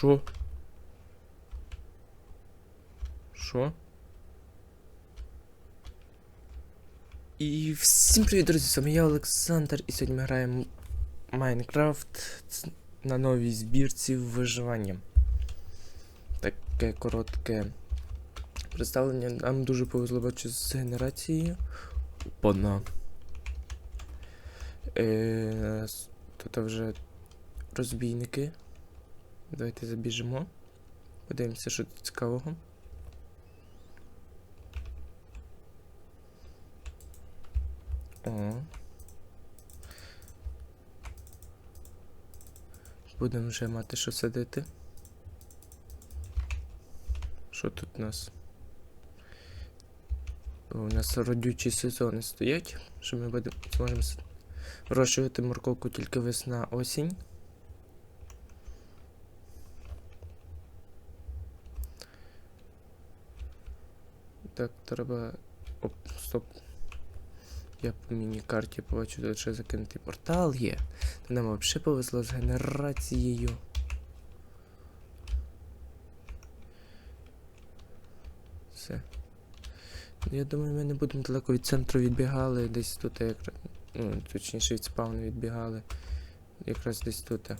Що? Що? І всім привіт, друзі! З вами я Олександр, і сьогодні ми граємо Майнкрафт на новій збірці виживання. Таке коротке представлення. Нам дуже повезло бачу з генерацією. Опана. Е, с- тут вже розбійники. Давайте забіжимо. Подивимося, що тут цікавого. О. Будемо вже мати що садити. Що тут у нас? У нас родючі сезони стоять, що ми будемо зможемо вирощувати морковку тільки весна осінь. Так, треба. Оп, стоп. Я по міні-карті побачу, тут ще закинутий портал є. Нам взагалі повезло з генерацією. Все. Ну, Я думаю, ми не будемо далеко від центру відбігали, десь тут як. Ну, точніше від спавну відбігали. Якраз десь тут.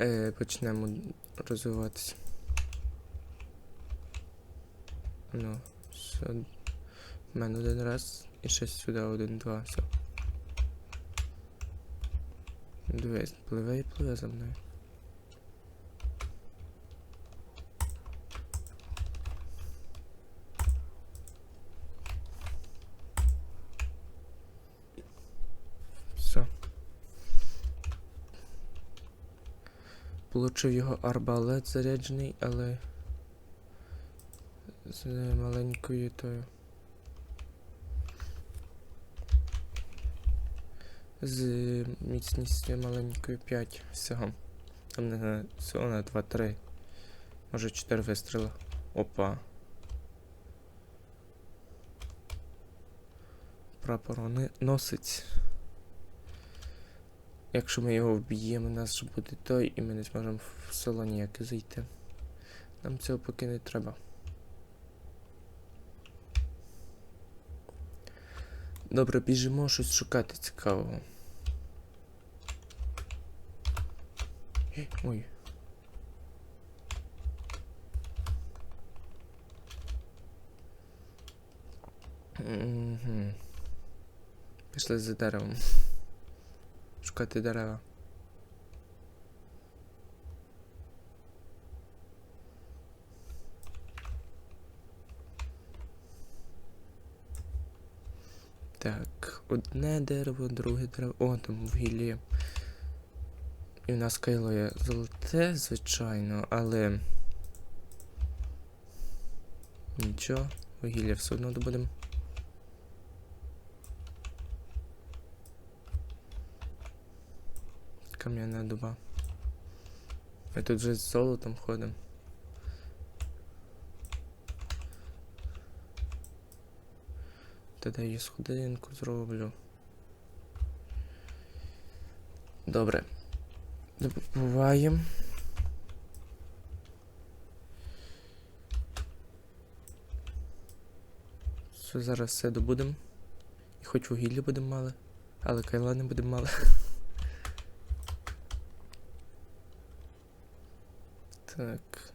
Е, почнемо розвиватися. Ну, все. У мене один раз і ще сюди один, два, все. Дивись, пливе і пливе за мною. Все. Получив його арбалет заряджений, але з маленькою тою. З міцністю маленькою 5 всього. Там не на всього на 2-3. Може 4 вистріла. Опа. Прапор вони носить. Якщо ми його вб'ємо, у нас буде той, і ми не зможемо в село ніяке зайти. Нам цього поки не треба. Добре, біжимо щось шукати цікавого. Е, Ой. Угу. Пішли за деревом. Шукати дерева. Так, одне дерево, друге дерево. О, там вугілля. І в нас кайло є золоте, звичайно, але. Нічого, вугілля все одно добудемо. Кам'яна дуба. Ми тут вже з золотом ходимо. Тоді я сходинку зроблю. Добре. Добуваємо. Все, зараз все добудемо. І хоч вугілля будемо мали, але кайла не будемо мали. Так.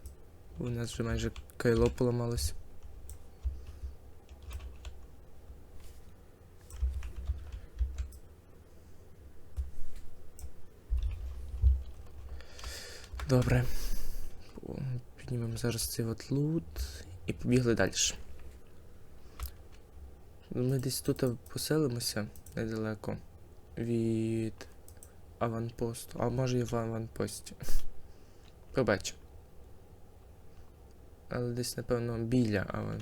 У нас вже майже кайло поламалось. Добре. Піднімемо зараз цей от лут і побігли далі. Ми десь тут поселимося недалеко від аванпосту. А може і в аванпості. Побачимо. Але десь, напевно, біля аван...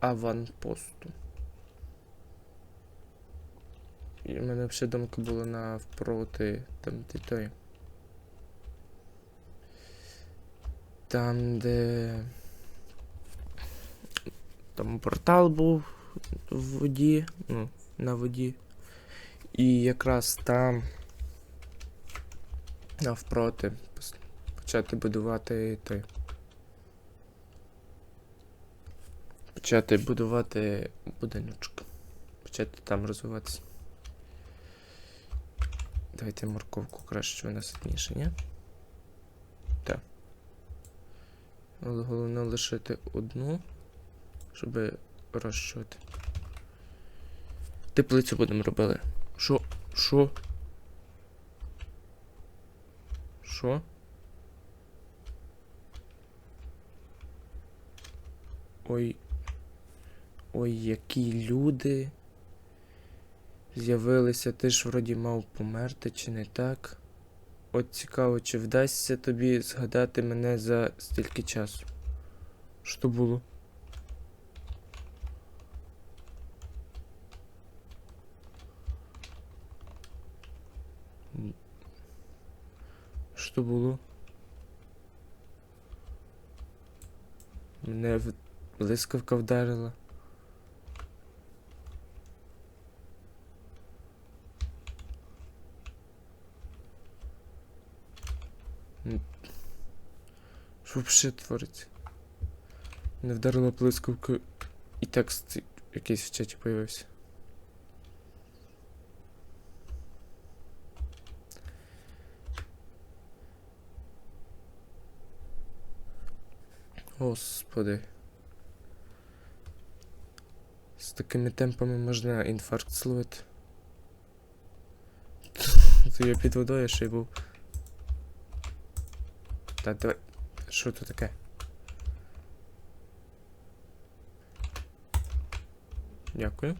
аванпосту. І в мене ще думка була навпроти там де той. Там, де. Там портал був в воді. Ну, на воді. І якраз там навпроти почати будувати той. Почати будувати будиночок. Почати там розвиватися. Давайте морковку краще, вона ситніша, ні? Так. Але головне лишити одну, щоб розчувати. Теплицю будемо робити. Що? Що? Що? Ой. Ой, які люди. З'явилися, ти ж вроді мав померти, чи не так? От цікаво, чи вдасться тобі згадати мене за стільки часу? Що було? Що було? Мене блискавка вдарила. Що взагалі твориться? Не вдарила блискавка і текст якийсь в чаті появився. Господи. З такими темпами можна інфаркт словити. То я під водою ще й був. Та давай. Що тут таке? Дякую.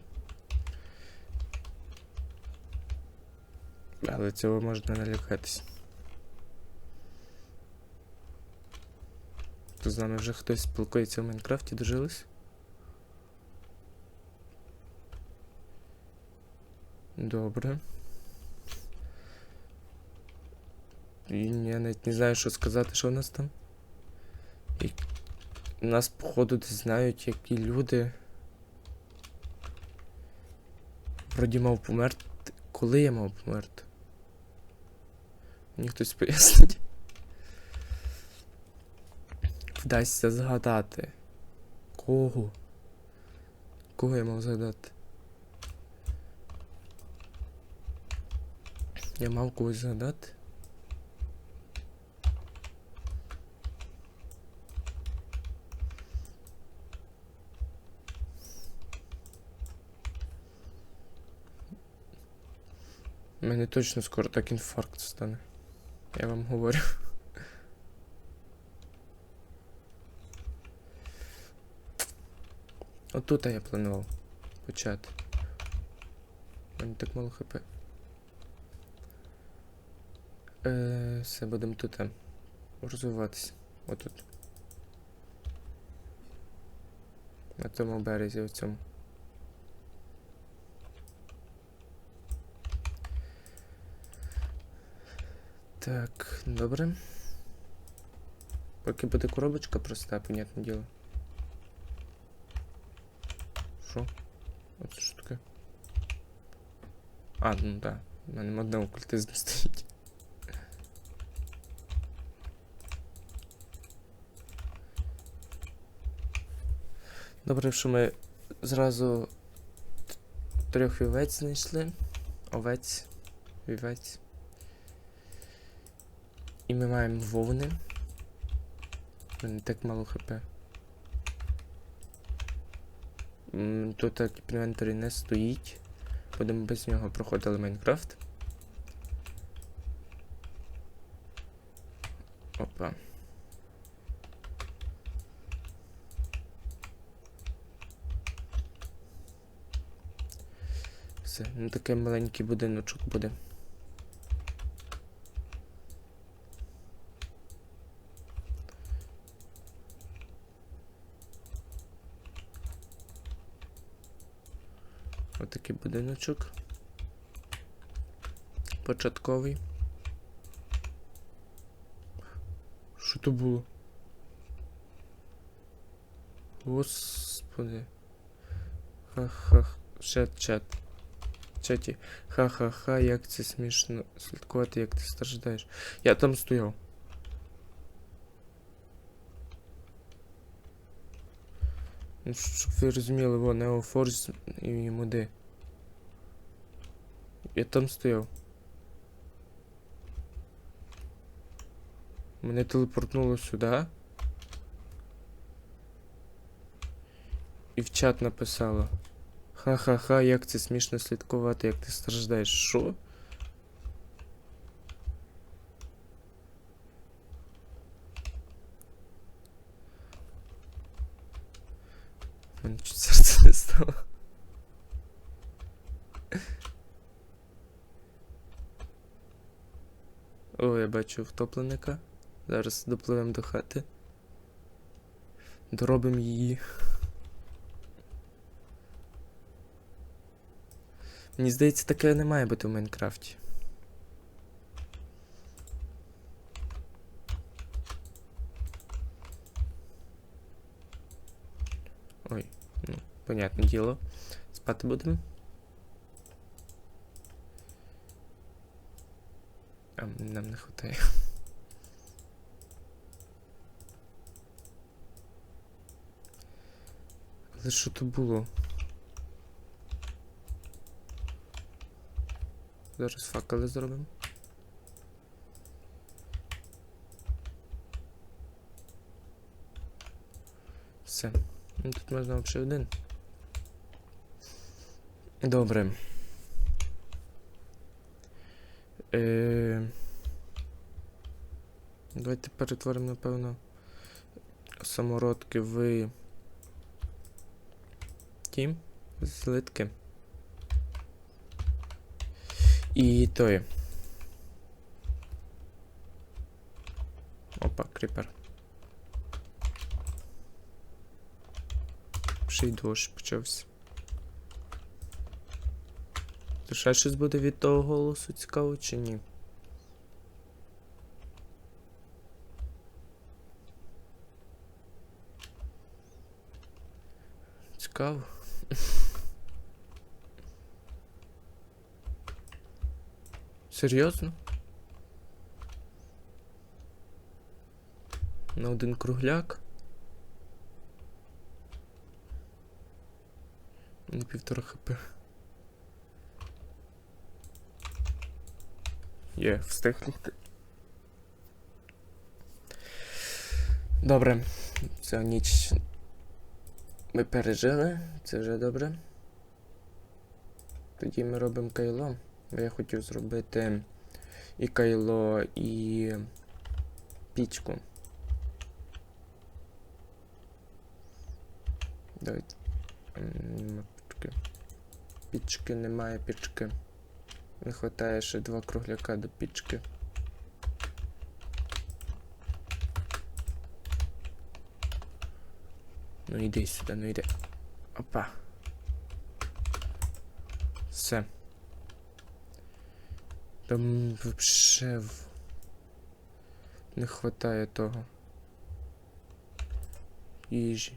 Але цього можна налякатись. То з нами вже хтось спілкується в Майнкрафті, дожились? Добре. І я навіть не знаю, що сказати, що у нас там. І нас, походу, десь знають, які люди. Вроді мав померти. Коли я мав померти? Мені хтось пояснить. Вдасться згадати. Кого? Кого я мав згадати? Я мав когось згадати? У мене точно скоро так інфаркт стане. Я вам говорю. Отут я планував почати. У мене так мало хп. Е, все, будемо тут е, розвиватися. Отут. На тому березі, в цьому. Так, добре. Поки буде коробочка проста, понятне діло. Що? Оце що таке? А, ну да. У мене модний окультизм стоїть. Добре, що ми зразу трьох вівець знайшли. Овець, вівець. І ми маємо вовни. Мене так мало хп. Тут так інвентарі не стоїть. Будемо без нього проходили Майнкрафт. Опа. Все, ну такий маленький будиночок буде. Отакий будиночок. Початковий. Що то було? Господи. Ха-ха. Ще чат. Чаті. Ха-ха-ха, як це смішно слідкувати, як ти страждаєш. Я там стояв. Щоб ви розуміли, во, Force і моди. Я там стояв. Мене телепортнуло сюди. І в чат написало. Ха-ха-ха, як це смішно слідкувати, як ти страждаєш. Що? Мене чуть серце не стало. О, я бачу втопленика. Зараз допливемо до хати. Доробимо її. Мені здається, таке не має бути в Майнкрафті. Понятне діло. Спати будемо. А нам не хватає. Але що то було? Зараз факели зробимо. Все. Ну, тут можна взагалі один. Добре. Е... Давайте перетворимо, напевно, самородки в ті злитки. І той. Опа, кріпер. Ще почався. То ще щось буде від того голосу цікаво чи ні? Цікаво. Серйозно? На один кругляк? На півтора хп. Є, встиг лігти. Добре, цю ніч ми пережили, це вже добре. Тоді ми робимо кайло. Бо я хотів зробити і кайло, і пічку. Давайте. Пічки немає пічки. Не вистачає ще два кругляка до пічки. Ну йди сюди, ну йди. Опа. Все. Там вообще не хватає того. Їжі.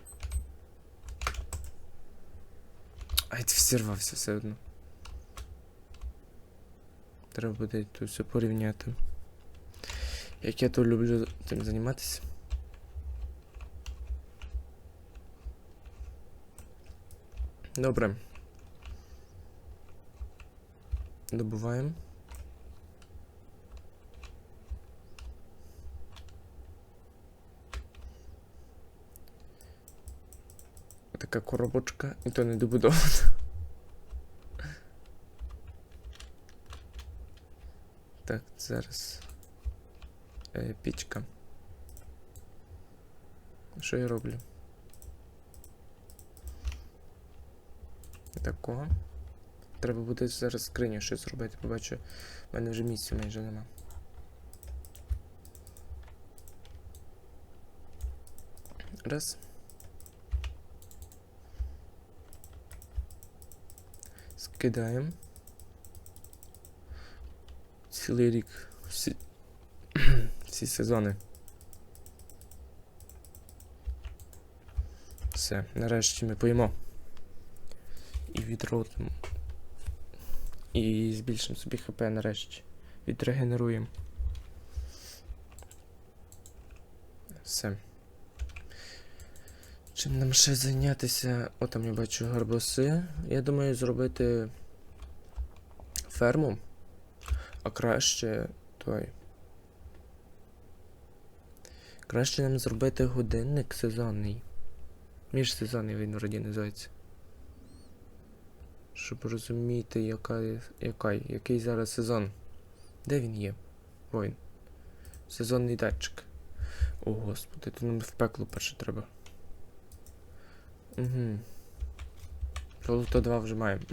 Ай, ти всірвався все одно. Треба буде тут все порівняти. Як я то люблю тим займатися. Добре. Добуваємо. Така коробочка, і то не добудована. Так, зараз. Е, пічка. Що я роблю? Такого. Треба буде зараз скриню щось зробити, побачу. в мене вже місця майже нема. Раз. Скидаємо. Цілий рік. Всі, всі сезони. Все, нарешті ми поїмо. І відродимо. І збільшимо собі хп нарешті. Відрегенеруємо. Все. Чим нам ще зайнятися? О, там я бачу гарбуси. Я думаю зробити ферму. А краще той. Краще нам зробити годинник сезонний. Міжсезонний він вроді називається. Щоб розуміти, яка, яка, який зараз сезон. Де він є? Воїн. Сезонний датчик. О, господи, то нам в пекло перше треба. Угу. Золото 2 вже маємо.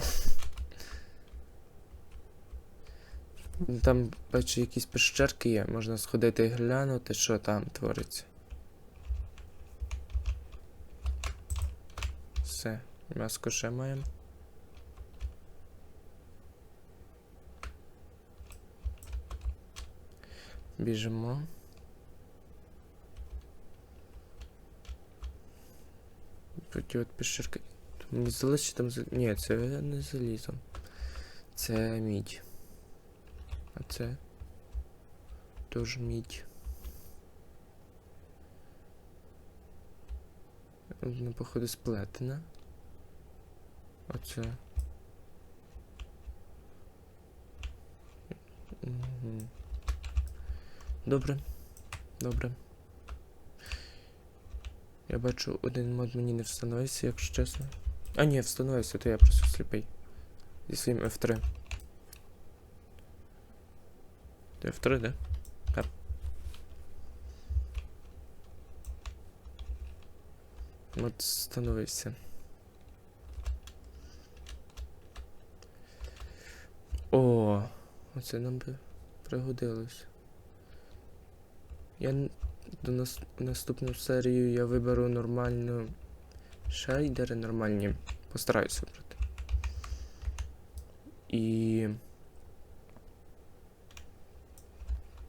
Ну, Там, бачу, якісь пещерки є, можна сходити і глянути, що там твориться. Все, м'яско ще маємо. Біжимо. Проти от пещерки. Здалося, що там. Ні, це не залізо. Це мідь. А це. Тоже мідь. Вона, походу, сплетена. Оце. Угу. Добре. Добре. Я бачу, один мод мені не встановився, якщо чесно. А ні, встановився, то я просто сліпий. Зі своїм F3. Ти F3, да? Так. Мод встановився. О, оце нам би пригодилось. Я до нас наступну серію я виберу нормальну шейдери нормальні. Постараюся вибрати. І.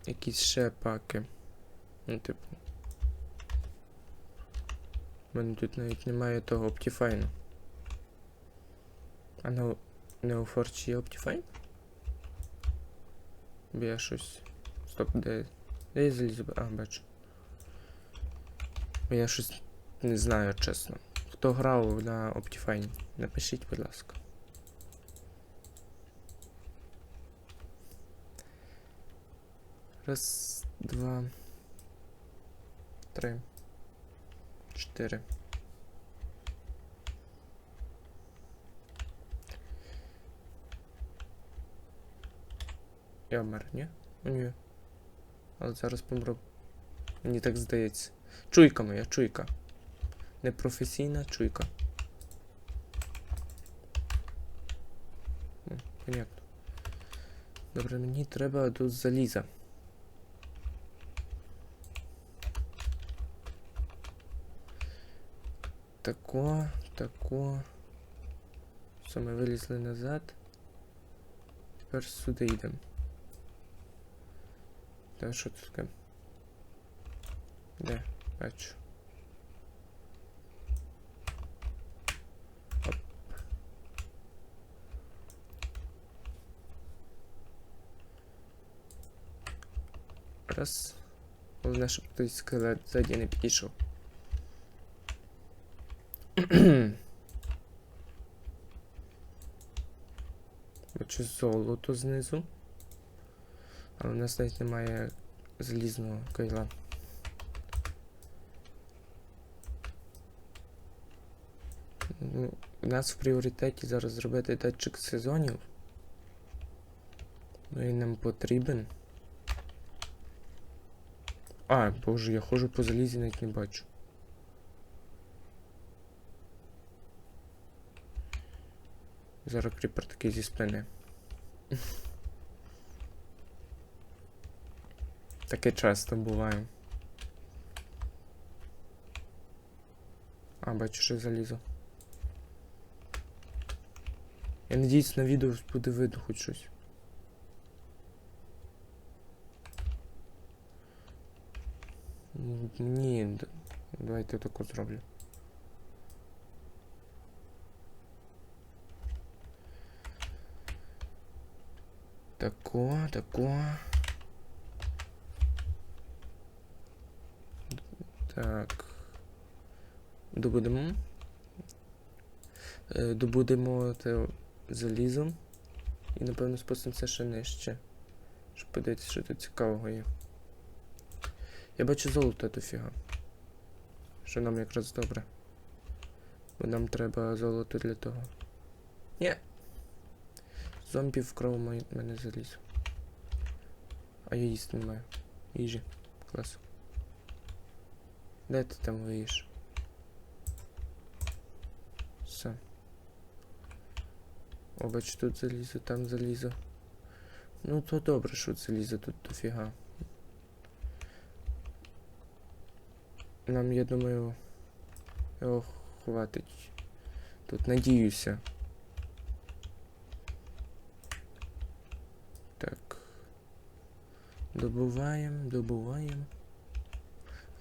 Якісь ще паки. Ну, типу. У мене тут навіть немає того Optifine. А на Neoforge є Optifine? Бо я щось. Стоп, де. Де я залізу? А, бачу. Бо я щось не знаю, чесно. Хто грав на Optifine? Напишіть, будь ласка. Раз, два, три, чотири. Я вмер, ні? Ну, Ні. Але зараз помру. Мені так здається. Чуйка моя, чуйка. Непрофесійна чуйка. Понятно. Добре, мені треба до заліза. Тако, тако. Все, ми вилізли назад. Тепер сюди йдемо. Та що тут таке? Де? Бачу. Оп. Раз. Головне, щоб той скелет ззаді не підійшов. Бачу золото знизу. Але в нас навіть немає залізного кайла. Ну, у нас в пріоритеті зараз зробити датчик сезонів. Ну і нам потрібен. А, боже, я ходжу по залізі, навіть не бачу. Зараз кріпер такий зі спини. Таке часто буває. А, бачу, що залізо. Я надіюсь, на відео буде видно хоч щось. Ні, давайте таку зроблю. Тако, тако. Так. добудемо. Е, добудемо те залізо. І напевно спустимося ще нижче. Щоб подивитися, що тут цікавого є. Я бачу золото дофіга. Що нам якраз добре. Бо нам треба золото для того. Ні. Зомбі вкрав моє- мене залізо. А я їсти не маю. Їжі. Клас. Де ти там виїш? Все. О, бач, тут залізо, там залізо. Ну то добре, що залізо тут дофіга. Нам, я думаю, його хватить. Тут надіюся. Добуваємо, добуваємо.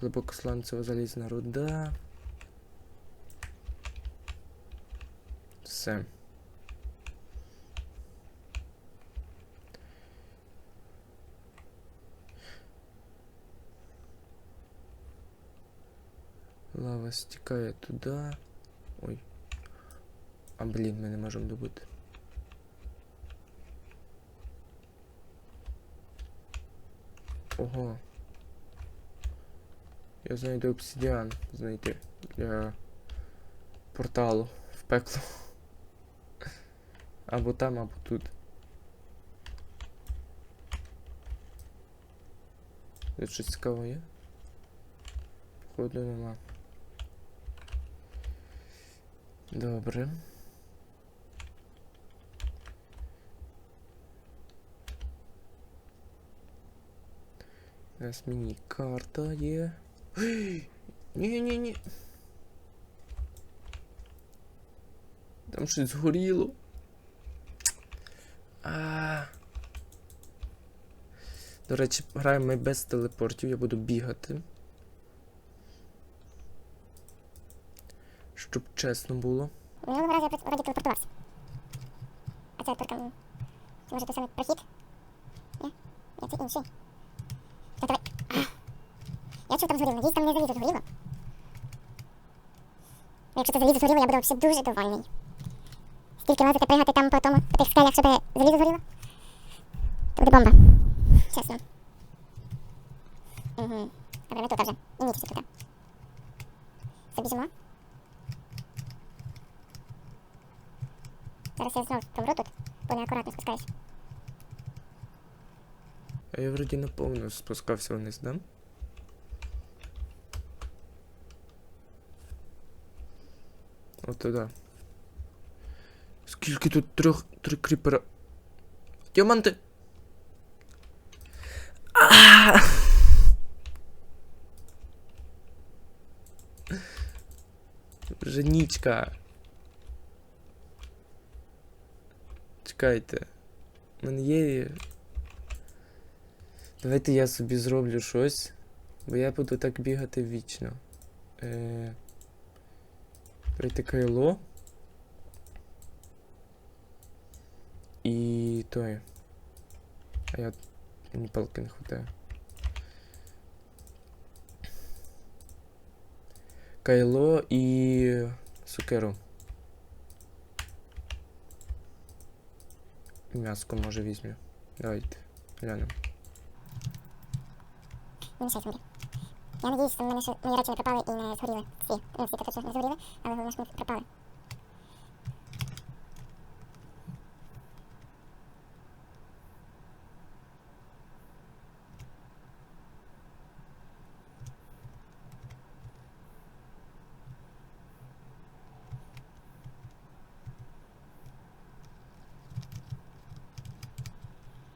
Глибокосланцева залізна руда. Все. Лава стікає туди. Ой. А блін, ми не можемо добути. Ого. Я знайду обсидіан знайти для порталу в пекло. Або там, або тут. Тут щось цікаве є? Походу нема. Добре. У нас міні-карта є. Ні-ні-ні. Там щось згоріло. А. До речі, граємо ми без телепортів, я буду бігати. Щоб чесно було. В минулому разі я вроді телепортувався. А це тільки... може той самий прохід? Ні? Ні, це інший. Чув там згоріло. Надіюсь, там не залізо згоріло. Якщо це залізо згоріло, я буду дуже довольний. Стільки лазити пригати там по тому, по тих скелях, щоб залізо згоріло. Це буде бомба. Чесно. Угу. Добре, ми тут вже. І ніч тут. Забіжимо. Зараз я знов помру тут, бо неакуратно спускаюсь. А я вроді наповну спускався вниз, да? От туди. Скільки тут трьох три кріпера. Діаманти! А! Вже нічка. Чекайте. У мене є Давайте я собі зроблю щось, бо я буду так бігати вічно. Е... Прийти кайло. І той. А я. Мені палки не хватає. Кайло і сукеру. М'яско може візьму. Давайте. Глянемо. Я надіюсь, що в мене ще мої речі не пропали і не згоріли. Всі. Ну, всі що не згоріли, але головне, що не пропали.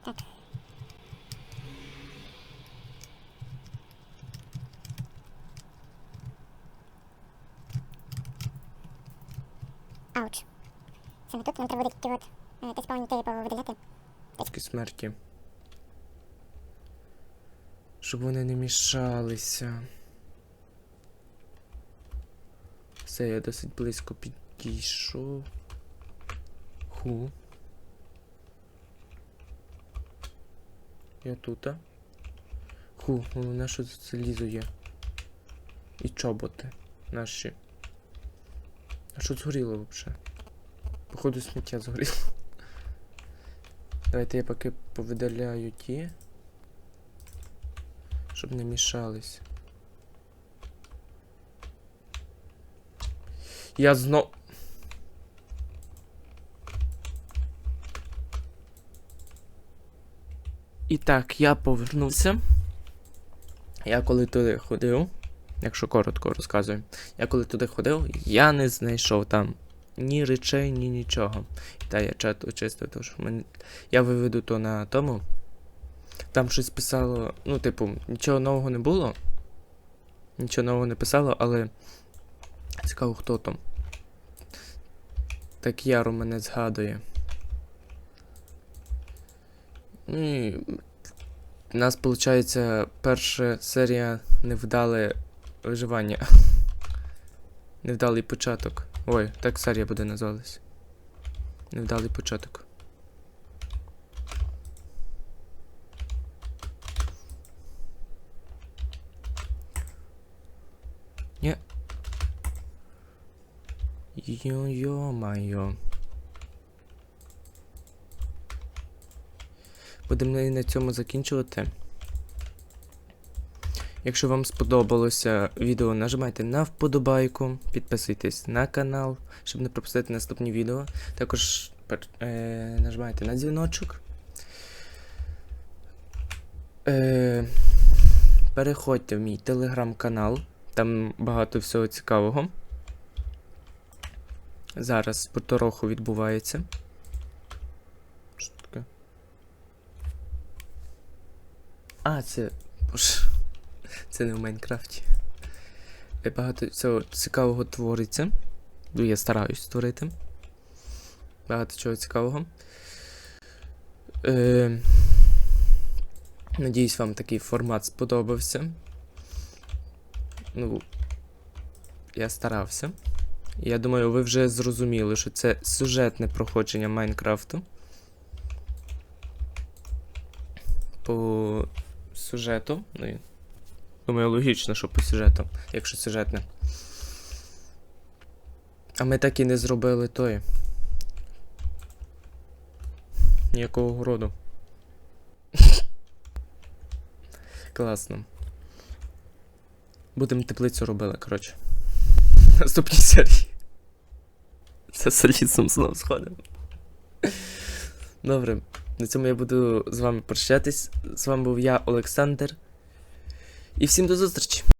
Так. Ауч. Саме тут нам треба буде от е, десь повні типу видаляти. Такі смерті. Щоб вони не мішалися. Все, я досить близько підійшов. Ху. Я тут. Ху, головне, що тут залізо є. І чоботи наші. А що згоріло взагалі? Походу сміття згоріло. Давайте я поки повидаляю ті. Щоб не мішались. Я знов. І так, я повернувся. Я коли туди ходив, якщо коротко розказую, я коли туди ходив, я не знайшов там ні речей, ні нічого. Та я чат очистив, тож мене... я виведу то на тому. Там щось писало, ну, типу, нічого нового не було. Нічого нового не писало, але цікаво, хто там. Так Яро мене згадує. Ну, і у нас, виходить, перша серія невдале виживання. Невдалий початок. Ой, так серія буде називатись. Невдалий початок. Ні. Йо-йо-майо. Будемо на цьому закінчувати. Якщо вам сподобалося відео, нажимайте на вподобайку, підписуйтесь на канал, щоб не пропустити наступні відео. Також е, нажимайте на дзвіночок. Е, переходьте в мій телеграм-канал, там багато всього цікавого. Зараз потороху відбувається. Що таке? А, це. Це не в Майнкрафті. Е, Багато всього цікавого твориться. Ну, я стараюсь створити. Багато чого цікавого. Е, надіюсь, вам такий формат сподобався. Ну, я старався. Я думаю, ви вже зрозуміли, що це сюжетне проходження Майнкрафту. По сюжету. Ну, Думаю, логічно, що по сюжету, якщо сюжетне. А ми так і не зробили той. Ніякого городу. Класно. Будемо теплицю робили, коротше. Наступній серії. Це з лісом знов сходимо. Добре, на цьому я буду з вами прощатись. З вами був я, Олександр. І всім до зустрічі!